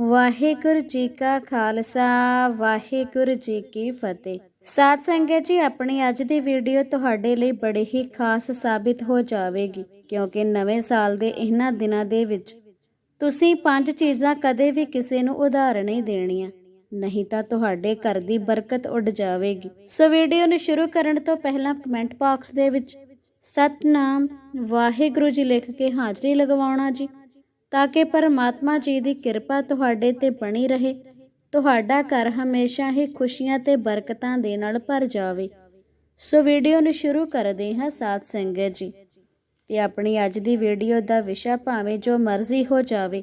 ਵਾਹਿਗੁਰੂ ਜੀ ਕਾ ਖਾਲਸਾ, ਵਾਹਿਗੁਰੂ ਜੀ ਕੀ ਫਤਿਹ। ਸਾਧ ਸੰਗਤ ਜੀ, ਆਪਣੀ ਅੱਜ ਦੀ ਵੀਡੀਓ ਤੁਹਾਡੇ ਲਈ ਬੜੀ ਹੀ ਖਾਸ ਸਾਬਿਤ ਹੋ ਜਾਵੇਗੀ, ਕਿਉਂਕਿ ਨਵੇਂ ਸਾਲ ਦੇ ਇਹਨਾਂ ਦਿਨਾਂ ਦੇ ਵਿੱਚ ਤੁਸੀਂ ਪੰਜ ਚੀਜ਼ਾਂ ਕਦੇ ਵੀ ਕਿਸੇ ਨੂੰ ਉਧਾਰ ਨਹੀਂ ਦੇਣੀਆਂ, ਨਹੀਂ ਤਾਂ ਤੁਹਾਡੇ ਘਰ ਦੀ ਬਰਕਤ ਉੱਡ ਜਾਵੇਗੀ। ਸੋ ਵੀਡੀਓ ਨੂੰ ਸ਼ੁਰੂ ਕਰਨ ਤੋਂ ਪਹਿਲਾਂ ਕਮੈਂਟ ਬਾਕਸ ਦੇ ਵਿੱਚ, ਸਤਨਾਮ ਵਾਹਿਗੁਰੂ ਜੀ ਲਿਖ ਕੇ ਹਾਜ਼ਰੀ ਲਗਵਾਉਣਾ ਜੀ। ਤਾਂ ਕਿ ਪਰਮਾਤਮਾ ਜੀ ਦੀ ਕਿਰਪਾ ਤੁਹਾਡੇ ਤੇ ਬਣੀ ਰਹੇ। ਤੁਹਾਡਾ ਘਰ ਹਮੇਸ਼ਾ ਹੀ ਖੁਸ਼ੀਆਂ ਤੇ ਬਰਕਤਾਂ ਦੇ ਨਾਲ ਭਰ ਜਾਵੇ। ਸੋ ਵੀਡੀਓ ਨੂੰ ਸ਼ੁਰੂ ਕਰਦੇ ਹਾਂ ਸਾਧ ਸੰਗਤ ਜੀ। ਤੇ ਆਪਣੀ ਅੱਜ ਦੀ ਵੀਡੀਓ ਦਾ ਵਿਸ਼ਾ ਭਾਵੇਂ ਜੋ ਮਰਜ਼ੀ ਹੋ ਜਾਵੇ,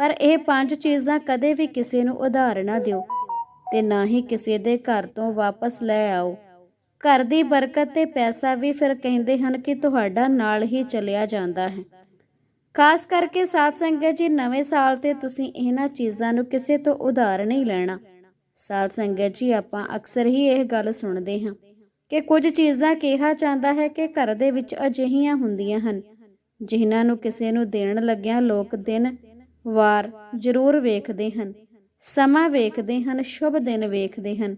ਪਰ ਇਹ ਪੰਜ ਚੀਜ਼ਾਂ ਕਦੇ ਵੀ ਕਿਸੇ ਨੂੰ ਉਧਾਰ ਨਾ ਦਿਓ ਤੇ ਨਾ ਹੀ ਕਿਸੇ ਦੇ ਘਰ ਤੋਂ ਵਾਪਸ ਲੈ ਆਓ। ਘਰ ਦੀ ਬਰਕਤ ਤੇ ਪੈਸਾ ਵੀ ਫਿਰ ਕਹਿੰਦੇ ਹਨ ਕਿ ਤੁਹਾਡਾ ਨਾਲ ਹੀ ਚਲਿਆ ਜਾਂਦਾ ਹੈ। ਖਾਸ ਕਰਕੇ ਸਾਧ ਸੰਗਤ ਜੀ, ਨਵੇਂ ਸਾਲ ਤੇ ਤੁਸੀਂ ਇਹਨਾਂ ਚੀਜ਼ਾਂ ਨੂੰ ਕਿਸੇ ਤੋਂ ਉਧਾਰ ਨਹੀਂ ਲੈਣਾ। ਸਾਧ ਸੰਗਤ ਜੀ, ਆਪਾਂ ਅਕਸਰ ਹੀ ਇਹ ਗੱਲ ਸੁਣਦੇ ਹਾਂ ਕਿ ਕੁਝ ਚੀਜ਼ਾਂ ਕਿਹਾ ਜਾਂਦਾ ਹੈ ਕਿ ਘਰ ਦੇ ਵਿੱਚ ਅਜਿਹੀਆਂ ਹੁੰਦੀਆਂ ਹਨ, ਜਿਨ੍ਹਾਂ ਨੂੰ ਕਿਸੇ ਨੂੰ ਦੇਣ ਲੱਗਿਆਂ ਲੋਕ ਦਿਨ, ਵਾਰ ਜ਼ਰੂਰ ਵੇਖਦੇ ਹਨ, ਸਮਾਂ ਵੇਖਦੇ ਹਨ, ਸ਼ੁਭ ਦਿਨ ਵੇਖਦੇ ਹਨ।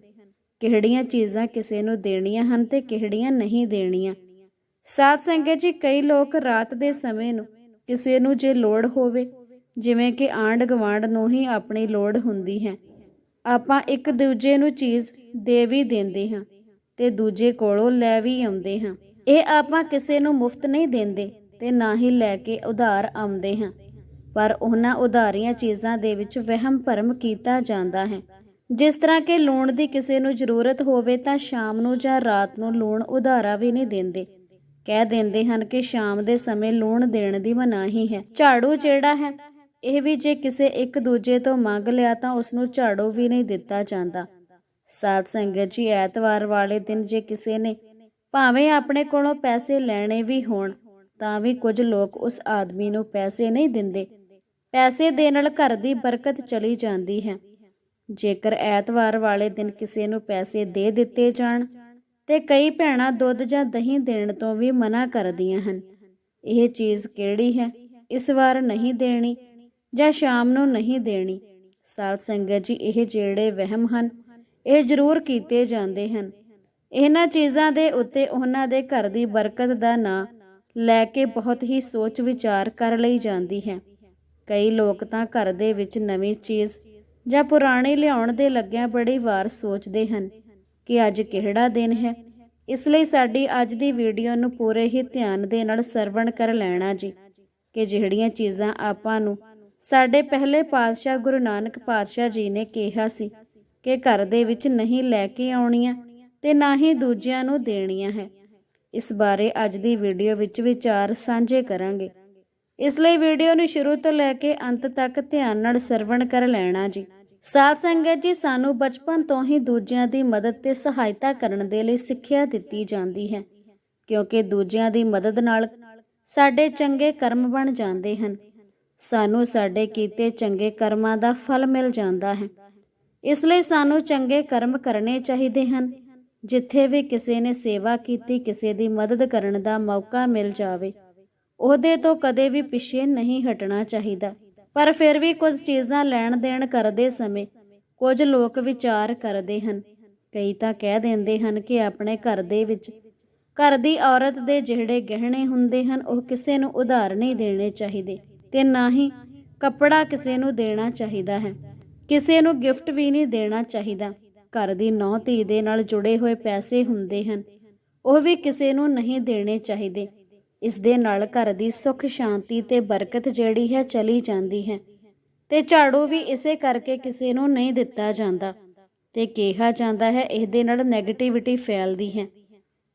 ਕਿਹੜੀਆਂ ਚੀਜ਼ਾਂ ਕਿਸੇ ਨੂੰ ਦੇਣੀਆਂ ਹਨ ਤੇ ਕਿਹੜੀਆਂ ਨਹੀਂ ਦੇਣੀਆਂ। ਸਾਧ ਸੰਗਤ ਜੀ, ਕਈ ਲੋਕ ਰਾਤ ਦੇ ਸਮੇਂ ਨੂੰ ਕਿਸੇ ਨੂੰ ਜੇ ਲੋੜ ਹੋਵੇ, ਜਿਵੇਂ ਕਿ ਆਂਡ ਗਵਾਂਡ ਨੂੰ ਹੀ ਆਪਣੀ ਲੋੜ ਹੁੰਦੀ ਹੈ, ਆਪਾਂ ਇੱਕ ਦੂਜੇ ਨੂੰ ਚੀਜ਼ ਦੇ ਵੀ ਦਿੰਦੇ ਹਾਂ ਤੇ ਦੂਜੇ ਕੋਲੋਂ ਲੈ ਵੀ ਆਉਂਦੇ ਹਾਂ। ਇਹ ਆਪਾਂ ਕਿਸੇ ਨੂੰ ਮੁਫਤ ਨਹੀਂ ਦਿੰਦੇ ਤੇ ਨਾ ਹੀ ਲੈ ਕੇ ਉਧਾਰ ਆਉਂਦੇ ਹਾਂ, ਪਰ ਉਹਨਾਂ ਉਧਾਰੀਆਂ ਚੀਜ਼ਾਂ ਦੇ ਵਿੱਚ ਵਹਿਮ ਭਰਮ ਕੀਤਾ ਜਾਂਦਾ ਹੈ। ਜਿਸ ਤਰ੍ਹਾਂ ਕਿ ਲੂਣ ਦੀ ਕਿਸੇ ਨੂੰ ਜ਼ਰੂਰਤ ਹੋਵੇ ਤਾਂ ਸ਼ਾਮ ਨੂੰ ਜਾਂ ਰਾਤ ਨੂੰ ਲੂਣ ਉਧਾਰਾ ਵੀ ਨਹੀਂ ਦਿੰਦੇ। ਕਹਿ ਦਿੰਦੇ ਹਨ ਕਿ ਸ਼ਾਮ ਦੇ ਸਮੇਂ ਲੂਣ ਦੇਣ ਦੀ ਮਨਾਹੀ ਹੈ। ਝਾੜੂ ਜਿਹੜਾ ਹੈ, ਇਹ ਵੀ ਜੇ ਕਿਸੇ ਇੱਕ ਦੂਜੇ ਤੋਂ ਮੰਗ ਲਿਆ ਤਾਂ ਉਸ ਨੂੰ ਝਾੜੂ ਵੀ ਨਹੀਂ ਦਿੱਤਾ ਜਾਂਦਾ। ਸਾਧ ਸੰਗਤ ਜੀ, ਐਤਵਾਰ ਵਾਲੇ ਦਿਨ ਜੇ ਕਿਸੇ ਨੇ ਭਾਵੇਂ ਆਪਣੇ ਕੋਲੋਂ ਪੈਸੇ ਲੈਣੇ ਵੀ ਹੋਣ, ਤਾਂ ਵੀ ਕੁਝ ਲੋਕ ਉਸ ਆਦਮੀ ਨੂੰ ਪੈਸੇ ਨਹੀਂ ਦਿੰਦੇ। ਪੈਸੇ ਦੇ ਨਾਲ ਘਰ ਦੀ ਬਰਕਤ ਚਲੀ ਜਾਂਦੀ ਹੈ। ਜੇਕਰ ਐਤਵਾਰ ਵਾਲੇ ਦਿਨ ਕਿਸੇ ਨੂੰ ਪੈਸੇ ਦੇ ਦਿੱਤੇ ਜਾਣ ਤੇ ਕਈ ਭੈਣਾਂ ਦੁੱਧ ਜਾਂ ਦਹੀਂ ਦੇਣ ਤੋਂ ਵੀ ਮਨਾ ਕਰਦੀਆਂ ਹਨ। ਇਹ ਚੀਜ਼ ਕਿਹੜੀ ਹੈ? ਇਸ ਵਾਰ ਨਹੀਂ ਦੇਣੀ ਜਾਂ ਸ਼ਾਮ ਨੂੰ ਨਹੀਂ ਦੇਣੀ? ਸਾਧ ਸੰਗਤ ਜੀ, ਇਹ ਜਿਹੜੇ ਵਹਿਮ ਹਨ, ਇਹ ਜ਼ਰੂਰ ਕੀਤੇ ਜਾਂਦੇ ਹਨ। ਇਹਨਾਂ ਚੀਜ਼ਾਂ ਦੇ ਉੱਤੇ ਉਹਨਾਂ ਦੇ ਘਰ ਦੀ ਬਰਕਤ ਦਾ ਨਾਂ ਲੈ ਕੇ ਬਹੁਤ ਹੀ ਸੋਚ ਵਿਚਾਰ ਕਰ ਲਈ ਜਾਂਦੀ ਹੈ। ਕਈ ਲੋਕ ਤਾਂ ਘਰ ਦੇ ਵਿੱਚ ਨਵੀਂ ਚੀਜ਼ ਜਾਂ ਪੁਰਾਣੀ ਲਿਆਉਣ ਦੇ ਲੱਗਿਆਂ ਬੜੀ ਵਾਰ ਸੋਚਦੇ ਹਨ ਕਿ ਅੱਜ ਕਿਹੜਾ ਦਿਨ ਹੈ? ਇਸ ਲਈ ਸਾਡੀ ਅੱਜ ਦੀ ਵੀਡੀਓ ਨੂੰ ਪੂਰੇ ਹੀ ਧਿਆਨ ਦੇ ਨਾਲ ਸਰਵਣ ਕਰ ਲੈਣਾ ਜੀ, ਕਿ ਜਿਹੜੀਆਂ ਚੀਜ਼ਾਂ ਆਪਾਂ ਨੂੰ ਸਾਡੇ ਪਹਿਲੇ ਪਾਤਸ਼ਾਹ ਗੁਰੂ ਨਾਨਕ ਪਾਤਸ਼ਾਹ ਜੀ ਨੇ ਕਿਹਾ ਸੀ ਕਿ ਘਰ ਦੇ ਵਿੱਚ ਨਹੀਂ ਲੈ ਕੇ ਆਉਣੀਆਂ ਤੇ ਨਾ ਹੀ ਦੂਜਿਆਂ ਨੂੰ ਦੇਣੀਆਂ ਹੈ। ਇਸ ਬਾਰੇ ਅੱਜ ਦੀ ਵੀਡੀਓ ਵਿੱਚ ਵਿਚਾਰ ਸਾਂਝੇ ਕਰਾਂਗੇ। ਇਸ ਲਈ ਵੀਡੀਓ ਨੂੰ ਸ਼ੁਰੂ ਤੋਂ ਲੈ ਕੇ ਅੰਤ ਤੱਕ ਧਿਆਨ ਨਾਲ ਸਰਵਣ ਕਰ ਲੈਣਾ ਜੀ। ਸਾਧ ਸੰਗਤ ਜੀ, ਸਾਨੂੰ ਬਚਪਨ ਤੋਂ ਹੀ ਦੂਜਿਆਂ ਦੀ ਮਦਦ ਤੇ ਸਹਾਇਤਾ ਕਰਨ ਦੇ ਲਈ ਸਿੱਖਿਆ ਦਿੱਤੀ ਜਾਂਦੀ ਹੈ, ਕਿਉਂਕਿ ਦੂਜਿਆਂ ਦੀ ਮਦਦ ਨਾਲ ਸਾਡੇ ਚੰਗੇ ਕਰਮ ਬਣ ਜਾਂਦੇ ਹਨ। ਸਾਨੂੰ ਸਾਡੇ ਕੀਤੇ ਚੰਗੇ ਕਰਮਾਂ ਦਾ ਫਲ ਮਿਲ ਜਾਂਦਾ ਹੈ। ਇਸ ਲਈ ਸਾਨੂੰ ਚੰਗੇ ਕਰਮ ਕਰਨੇ ਚਾਹੀਦੇ ਹਨ। ਜਿੱਥੇ ਵੀ ਕਿਸੇ ਨੇ ਸੇਵਾ ਕੀਤੀ, ਕਿਸੇ ਦੀ ਮਦਦ ਕਰਨ ਦਾ ਮੌਕਾ ਮਿਲ ਜਾਵੇ, ਉਹਦੇ ਤੋਂ ਕਦੇ ਵੀ ਪਿੱਛੇ ਨਹੀਂ ਹਟਣਾ ਚਾਹੀਦਾ। ਪਰ ਫਿਰ ਵੀ ਕੁਝ ਚੀਜ਼ਾਂ ਲੈਣ ਦੇਣ ਕਰਦੇ ਸਮੇਂ ਕੁਝ ਲੋਕ ਵਿਚਾਰ ਕਰਦੇ ਹਨ। ਕਈ ਤਾਂ ਕਹਿ ਦਿੰਦੇ ਹਨ ਕਿ ਆਪਣੇ ਘਰ ਦੇ ਵਿੱਚ ਘਰ ਦੀ ਔਰਤ ਦੇ ਜਿਹੜੇ ਗਹਿਣੇ ਹੁੰਦੇ ਹਨ, ਉਹ ਕਿਸੇ ਨੂੰ ਉਧਾਰ ਨਹੀਂ ਦੇਣੇ ਚਾਹੀਦੇ ਤੇ ਨਾ ਹੀ ਕੱਪੜਾ ਕਿਸੇ ਨੂੰ ਦੇਣਾ ਚਾਹੀਦਾ ਹੈ। ਕਿਸੇ ਨੂੰ ਗਿਫਟ ਵੀ ਨਹੀਂ ਦੇਣਾ ਚਾਹੀਦਾ। ਘਰ ਦੀ ਨੌ ਧੀ ਦੇ ਨਾਲ ਜੁੜੇ ਹੋਏ ਪੈਸੇ ਹੁੰਦੇ ਹਨ, ਉਹ ਵੀ ਕਿਸੇ ਨੂੰ ਨਹੀਂ ਦੇਣੇ ਚਾਹੀਦੇ। ਇਸ ਦੇ ਨਾਲ ਘਰ ਦੀ ਸੁੱਖ, ਸ਼ਾਂਤੀ ਤੇ ਬਰਕਤ ਜਿਹੜੀ ਹੈ ਚਲੀ ਜਾਂਦੀ ਹੈ ਤੇ ਝਾੜੂ ਵੀ ਇਸੇ ਕਰਕੇ ਕਿਸੇ ਨੂੰ ਨਹੀਂ ਦਿੱਤਾ ਜਾਂਦਾ ਤੇ ਕਿਹਾ ਜਾਂਦਾ ਹੈ ਇਹਦੇ ਨਾਲ 네ਗੇਟਿਵਿਟੀ ਫੈਲਦੀ ਹੈ।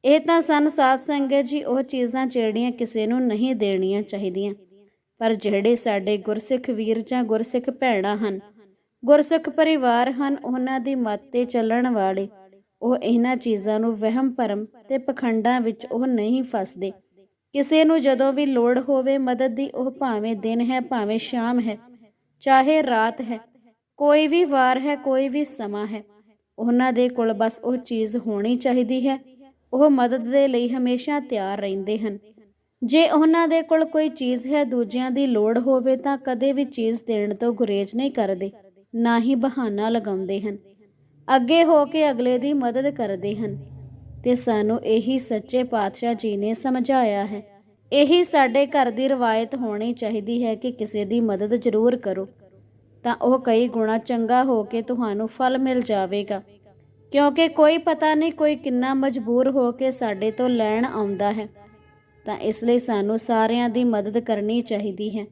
ਇਹ ਤਾਂ ਸਨ ਸਾਧ ਸੰਗਤ ਜੀ ਉਹ ਚੀਜ਼ਾਂ ਜਿਹੜੀਆਂ ਕਿਸੇ ਨੂੰ ਨਹੀਂ ਦੇਣੀਆਂ ਚਾਹੀਦੀਆਂ, ਪਰ ਜਿਹੜੇ ਸਾਡੇ ਗੁਰਸਿੱਖ ਵੀਰ ਜਾਂ ਗੁਰਸਿੱਖ ਭੈਣਾਂ ਹਨ, ਗੁਰਸਿੱਖ ਪਰਿਵਾਰ ਹਨ, ਉਹਨਾਂ ਦੀ ਮੱਤ ਤੇ ਚੱਲਣ ਵਾਲੇ, ਉਹ ਇਹਨਾਂ ਚੀਜ਼ਾਂ ਨੂੰ ਵਹਿਮ ਭਰਮ ਤੇ ਪਖੰਡਾਂ ਵਿੱਚ ਉਹ ਨਹੀਂ ਫਸਦੇ। ਕਿਸੇ ਨੂੰ ਜਦੋਂ ਵੀ ਲੋੜ ਹੋਵੇ ਮਦਦ ਦੀ, ਉਹ ਭਾਵੇਂ ਦਿਨ ਹੈ, ਭਾਵੇਂ ਸ਼ਾਮ ਹੈ, ਚਾਹੇ ਰਾਤ ਹੈ, ਕੋਈ ਵੀ ਵਾਰ ਹੈ, ਕੋਈ ਵੀ ਸਮਾਂ ਹੈ, ਉਹਨਾਂ ਦੇ ਕੋਲ ਬਸ ਉਹ ਚੀਜ਼ ਹੋਣੀ ਚਾਹੀਦੀ ਹੈ। ਉਹ ਮਦਦ ਦੇ ਲਈ ਹਮੇਸ਼ਾ ਤਿਆਰ ਰਹਿੰਦੇ ਹਨ। ਜੇ ਉਹਨਾਂ ਦੇ ਕੋਲ ਕੋਈ ਚੀਜ਼ ਹੈ, ਦੂਜਿਆਂ ਦੀ ਲੋੜ ਹੋਵੇ ਤਾਂ ਕਦੇ ਵੀ ਚੀਜ਼ ਦੇਣ ਤੋਂ ਗੁਰੇਜ਼ ਨਹੀਂ ਕਰਦੇ, ਨਾ ਹੀ ਬਹਾਨਾ ਲਗਾਉਂਦੇ ਹਨ। ਅੱਗੇ ਹੋ ਕੇ ਅਗਲੇ ਦੀ ਮਦਦ ਕਰਦੇ ਹਨ। ਤੇ ਸਾਨੂੰ ਇਹੀ ਸੱਚੇ ਪਾਤਸ਼ਾਹ ਜੀ ਨੇ ਸਮਝਾਇਆ ਹੈ। ਇਹੀ ਸਾਡੇ ਘਰ ਦੀ ਰਵਾਇਤ ਹੋਣੀ ਚਾਹੀਦੀ ਹੈ ਕਿ ਕਿਸੇ ਦੀ ਮਦਦ ਜ਼ਰੂਰ ਕਰੋ। ਤਾਂ ਉਹ ਕਈ ਗੁਣਾ ਚੰਗਾ ਹੋ ਕੇ ਤੁਹਾਨੂੰ ਫਲ ਮਿਲ ਜਾਵੇਗਾ। ਕਿਉਂਕਿ ਕੋਈ ਪਤਾ ਨਹੀਂ ਕੋਈ ਕਿੰਨਾ ਮਜਬੂਰ ਹੋ ਕੇ ਸਾਡੇ ਤੋਂ ਲੈਣ ਆਉਂਦਾ ਹੈ। ਤਾਂ ਇਸ ਲਈ ਸਾਨੂੰ ਸਾਰਿਆਂ ਦੀ ਮਦਦ ਕਰਨੀ ਚਾਹੀਦੀ ਹੈ।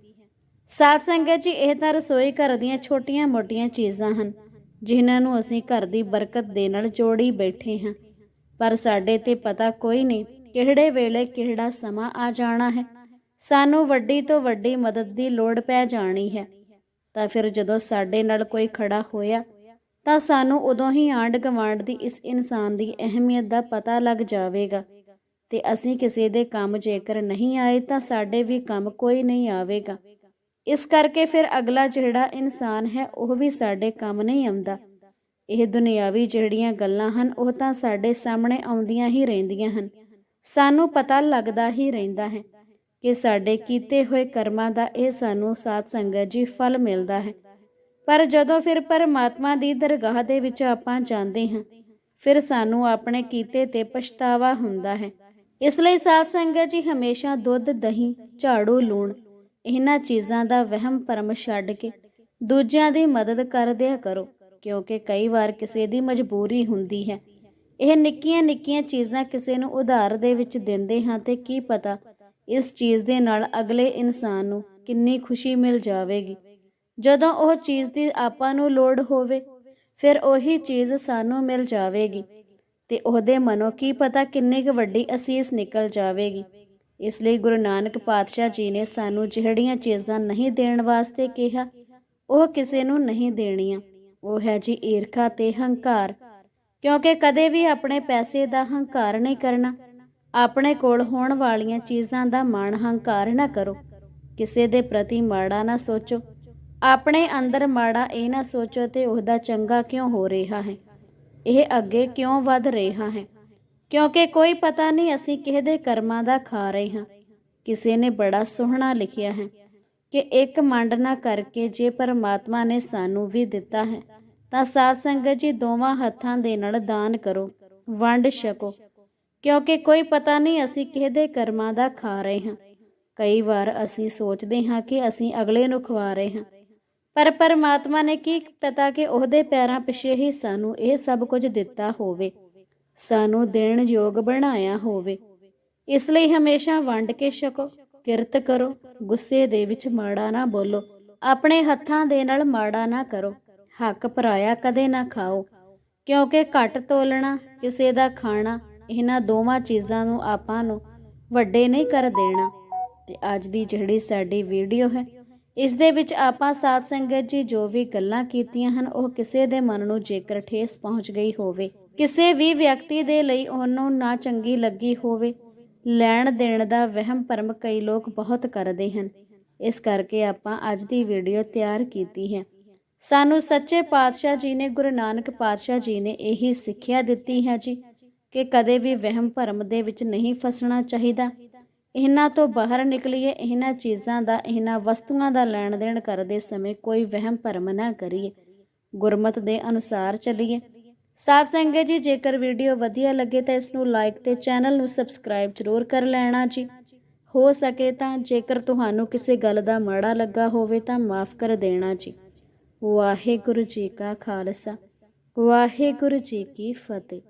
ਸਾਧ ਸੰਗਤ ਜੀ, ਇਹ ਤਾਂ ਰਸੋਈ ਘਰ ਦੀਆਂ ਛੋਟੀਆਂ-ਮੋਟੀਆਂ ਚੀਜ਼ਾਂ ਹਨ, ਜਿਨ੍ਹਾਂ ਨੂੰ ਅਸੀਂ ਘਰ ਦੀ ਬਰਕਤ ਦੇ ਨਾਲ ਜੋੜੀ ਬੈਠੇ ਹਾਂ। ਪਰ ਸਾਡੇ ਤੇ ਪਤਾ ਕੋਈ ਨਹੀਂ ਕਿਹੜੇ ਵੇਲੇ ਕਿਹੜਾ ਸਮਾਂ ਆ ਜਾਣਾ ਹੈ। ਸਾਨੂੰ ਵੱਡੀ ਤੋਂ ਵੱਡੀ ਮਦਦ ਦੀ ਲੋੜ ਪੈ ਜਾਣੀ ਹੈ। ਤਾਂ ਫਿਰ ਜਦੋਂ ਸਾਡੇ ਨਾਲ ਕੋਈ ਖੜਾ ਹੋਇਆ, ਤਾਂ ਸਾਨੂੰ ਉਦੋਂ ਹੀ ਆਂਡ ਗਵਾਂਡ ਦੀ ਇਸ ਇਨਸਾਨ ਦੀ ਅਹਿਮੀਅਤ ਦਾ ਪਤਾ ਲੱਗ ਜਾਵੇਗਾ। ਤੇ ਅਸੀਂ ਕਿਸੇ ਦੇ ਕੰਮ ਜੇਕਰ ਨਹੀਂ ਆਏ, ਤਾਂ ਸਾਡੇ ਵੀ ਕੰਮ ਕੋਈ ਨਹੀਂ ਆਵੇਗਾ। ਇਸ ਕਰਕੇ ਫਿਰ ਅਗਲਾ ਜਿਹੜਾ ਇਨਸਾਨ ਹੈ, ਉਹ ਵੀ ਸਾਡੇ ਕੰਮ ਨਹੀਂ ਆਉਂਦਾ। ਇਹ ਦੁਨਿਆਵੀ ਜਿਹੜੀਆਂ ਗੱਲਾਂ ਹਨ, ਉਹ ਤਾਂ ਸਾਡੇ ਸਾਹਮਣੇ ਆਉਂਦੀਆਂ ਹੀ ਰਹਿੰਦੀਆਂ ਹਨ। ਸਾਨੂੰ ਪਤਾ ਲੱਗਦਾ ਹੀ ਰਹਿੰਦਾ ਹੈ ਕਿ ਸਾਡੇ ਕੀਤੇ ਹੋਏ ਕਰਮਾਂ ਦਾ ਇਹ ਸਾਨੂੰ ਸਾਧ ਸੰਗਤ ਜੀ ਫਲ ਮਿਲਦਾ ਹੈ। ਪਰ ਜਦੋਂ ਫਿਰ ਪਰਮਾਤਮਾ ਦੀ ਦਰਗਾਹ ਦੇ ਵਿੱਚ ਆਪਾਂ ਜਾਂਦੇ ਹਾਂ, ਫਿਰ ਸਾਨੂੰ ਆਪਣੇ ਕੀਤੇ ਤੇ ਪਛਤਾਵਾ ਹੁੰਦਾ ਹੈ। ਇਸ ਲਈ ਸਾਧ ਸੰਗਤ ਜੀ ਹਮੇਸ਼ਾ ਦੁੱਧ, ਦਹੀਂ, ਝਾੜੂ, ਲੂਣ, ਇਹਨਾਂ ਚੀਜ਼ਾਂ ਦਾ ਵਹਿਮ ਭਰਮ ਛੱਡ ਕੇ ਦੂਜਿਆਂ ਦੀ ਮਦਦ ਕਰਦਿਆ ਕਰੋ। ਕਿਉਂਕਿ ਕਈ ਵਾਰ ਕਿਸੇ ਦੀ ਮਜਬੂਰੀ ਹੁੰਦੀ ਹੈ। ਇਹ ਨਿੱਕੀਆਂ ਨਿੱਕੀਆਂ ਚੀਜ਼ਾਂ ਕਿਸੇ ਨੂੰ ਉਧਾਰ ਦੇ ਵਿੱਚ ਦਿੰਦੇ ਹਾਂ ਤੇ ਕੀ ਪਤਾ ਇਸ ਚੀਜ਼ ਦੇ ਨਾਲ ਅਗਲੇ ਇਨਸਾਨ ਨੂੰ ਕਿੰਨੀ ਖੁਸ਼ੀ ਮਿਲ ਜਾਵੇਗੀ। ਜਦੋਂ ਉਹ ਚੀਜ਼ ਦੀ ਆਪਾਂ ਨੂੰ ਲੋੜ ਹੋਵੇ, ਫਿਰ ਉਹੀ ਚੀਜ਼ ਸਾਨੂੰ ਮਿਲ ਜਾਵੇਗੀ ਤੇ ਉਹਦੇ ਮਨੋਂ ਕੀ ਪਤਾ ਕਿੰਨੀ ਕੁ ਵੱਡੀ ਅਸੀਸ ਨਿਕਲ ਜਾਵੇਗੀ। ਇਸ ਲਈ ਗੁਰੂ ਨਾਨਕ ਪਾਤਸ਼ਾਹ ਜੀ ਨੇ ਸਾਨੂੰ ਜਿਹੜੀਆਂ ਚੀਜ਼ਾਂ ਨਹੀਂ ਦੇਣ ਵਾਸਤੇ ਕਿਹਾ, ਉਹ ਕਿਸੇ ਨੂੰ ਨਹੀਂ ਦੇਣੀਆਂ। ਉਹ ਹੈ ਜੀ ਈਰਖਾ ਤੇ ਹੰਕਾਰ। ਕਿਉਂਕਿ ਕਦੇ ਵੀ ਆਪਣੇ ਪੈਸੇ ਦਾ ਹੰਕਾਰ ਨਹੀਂ ਕਰਨਾ। ਆਪਣੇ ਕੋਲ ਹੋਣ ਵਾਲੀਆਂ ਚੀਜ਼ਾਂ ਦਾ ਮਾਣ ਹੰਕਾਰ ਨਾ ਕਰੋ। ਕਿਸੇ ਦੇ ਪ੍ਰਤੀ ਮਾੜਾ ਨਾ ਸੋਚੋ। ਆਪਣੇ ਅੰਦਰ ਮਾੜਾ ਇਹ ਨਾ ਸੋਚੋ ਤੇ ਉਹਦਾ ਚੰਗਾ ਕਿਉਂ ਹੋ ਰਿਹਾ ਹੈ। ਇਹ ਅੱਗੇ ਕਿਉਂ ਵੱਧ ਰਿਹਾ ਹੈ। ਕਿਉਂਕਿ ਕੋਈ ਪਤਾ ਨਹੀਂ ਅਸੀਂ ਕਿਸੇ ਦੇ ਕਰਮਾਂ ਦਾ ਖਾ ਰਹੇ ਹਾਂ। ਕਿਸੇ ਨੇ ਬੜਾ ਸੋਹਣਾ ਲਿਖਿਆ ਹੈ। ਕਿ ਇੱਕ ਮੰਡ ਨਾ ਕਰਕੇ ਜੇ ਪਰਮਾਤਮਾ ਨੇ ਸਾਨੂੰ ਵੀ ਦਿੱਤਾ ਹੈ, ਤਾਂ ਸਾਧ ਸੰਗਤ ਜੀ ਦੋਵਾਂ ਹੱਥਾਂ ਦੇ ਨਾਲ ਦਾਨ ਕਰੋ, ਵੰਡ ਛਕੋ। ਕਿਉਂਕਿ ਕੋਈ ਪਤਾ ਨਹੀਂ ਅਸੀਂ ਕਿਸੇ ਕਰਮਾਂ ਦਾ ਖਾ ਰਹੇ ਹਾਂ। ਕਈ ਵਾਰ ਅਸੀਂ ਸੋਚਦੇ ਹਾਂ ਕਿ ਅਸੀਂ ਅਗਲੇ ਨੂੰ ਖਵਾ ਰਹੇ ਹਾਂ। ਪਰ ਪਰਮਾਤਮਾ ਨੇ ਕੀ ਪਤਾ ਕਿ ਉਹਦੇ ਪੈਰਾਂ ਪਿੱਛੇ ਹੀ ਸਾਨੂੰ ਇਹ ਸਭ ਕੁਝ ਦਿੱਤਾ ਹੋਵੇ। ਸਾਨੂੰ ਦੇਣ ਯੋਗ ਬਣਾਇਆ ਹੋਵੇ। ਇਸ ਲਈ ਹਮੇਸ਼ਾ ਵੰਡ ਕੇ ਛਕੋ। ਕਿਰਤ ਕਰੋ, ਗੁੱਸੇ ਦੇ ਵਿੱਚ ਮਾੜਾ ਨਾ ਬੋਲੋ। ਆਪਣੇ ਹੱਥਾਂ ਦੇ ਨਾਲ ਮਾੜਾ ਨਾ ਕਰੋ। ਹੱਕ ਪਰਾਇਆ ਕਦੇ ਨਾ ਖਾਓ। ਕਿਉਂਕਿ ਘੱਟ ਤੋਲਣਾ, ਕਿਸੇ ਦਾ ਖਾਣਾ, ਇਹਨਾਂ ਦੋਵਾਂ ਚੀਜ਼ਾਂ ਨੂੰ ਆਪਾਂ ਨੂੰ ਵੱਡੇ ਨਹੀਂ ਕਰ ਦੇਣਾ। ਤੇ ਅੱਜ ਦੀ ਜਿਹੜੀ ਸਾਡੀ ਵੀਡੀਓ ਹੈ, ਇਸ ਦੇ ਵਿੱਚ ਆਪਾਂ ਸਾਧ ਸੰਗਤ ਜੀ ਜੋ ਵੀ ਗੱਲਾਂ ਕੀਤੀਆਂ ਹਨ, ਉਹ ਕਿਸੇ ਦੇ ਮਨ ਨੂੰ ਜੇਕਰ ਠੇਸ ਪਹੁੰਚ ਗਈ ਹੋਵੇ, ਕਿਸੇ ਵੀ ਵਿਅਕਤੀ ਦੇ ਲਈ ਉਹਨੂੰ ਨਾ ਚੰਗੀ ਲੱਗੀ ਹੋਵੇ ਲੈਣ ਦੇਣ ਦਾ ਵਹਿਮ ਭਰਮ ਕਈ ਲੋਕ ਬਹੁਤ ਕਰਦੇ ਹਨ। ਇਸ ਕਰਕੇ ਆਪਾਂ ਅੱਜ ਦੀ ਵੀਡੀਓ ਤਿਆਰ ਕੀਤੀ ਹੈ। ਸਾਨੂੰ ਸੱਚੇ ਪਾਤਸ਼ਾਹ ਜੀ ਨੇ, ਗੁਰੂ ਨਾਨਕ ਪਾਤਸ਼ਾਹ ਜੀ ਨੇ ਇਹੀ ਸਿੱਖਿਆ ਦਿੱਤੀ ਹੈ ਜੀ ਕਿ ਕਦੇ ਵੀ ਵਹਿਮ ਭਰਮ ਦੇ ਵਿੱਚ ਨਹੀਂ ਫਸਣਾ ਚਾਹੀਦਾ। ਇਹਨਾਂ ਤੋਂ ਬਾਹਰ ਨਿਕਲੀਏ, ਇਹਨਾਂ ਚੀਜ਼ਾਂ ਦਾ, ਇਹਨਾਂ ਵਸਤੂਆਂ ਦਾ ਲੈਣ ਦੇਣ ਕਰਦੇ ਸਮੇਂ ਕੋਈ ਵਹਿਮ ਭਰਮ ਨਾ ਕਰੀਏ। ਗੁਰਮਤ ਦੇ ਅਨੁਸਾਰ ਚੱਲੀਏ। ਸਾਧ ਸੰਗਤ ਜੀ, ਜੇਕਰ ਵੀਡੀਓ ਵਧੀਆ ਲੱਗੇ ਤਾਂ ਇਸ ਨੂੰ ਲਾਈਕ ਤੇ ਚੈਨਲ ਨੂੰ ਸਬਸਕ੍ਰਾਈਬ ਜ਼ਰੂਰ ਕਰ ਲੈਣਾ ਜੀ। ਹੋ ਸਕੇ ਤਾਂ ਜੇਕਰ ਤੁਹਾਨੂੰ ਕਿਸੇ ਗੱਲ ਦਾ ਮਾੜਾ ਲੱਗਾ ਹੋਵੇ ਤਾਂ ਮਾਫ ਕਰ ਦੇਣਾ ਜੀ। ਵਾਹਿਗੁਰੂ ਜੀ ਕਾ ਖਾਲਸਾ। ਵਾਹਿਗੁਰੂ ਜੀ ਕੀ ਫਤਿਹ।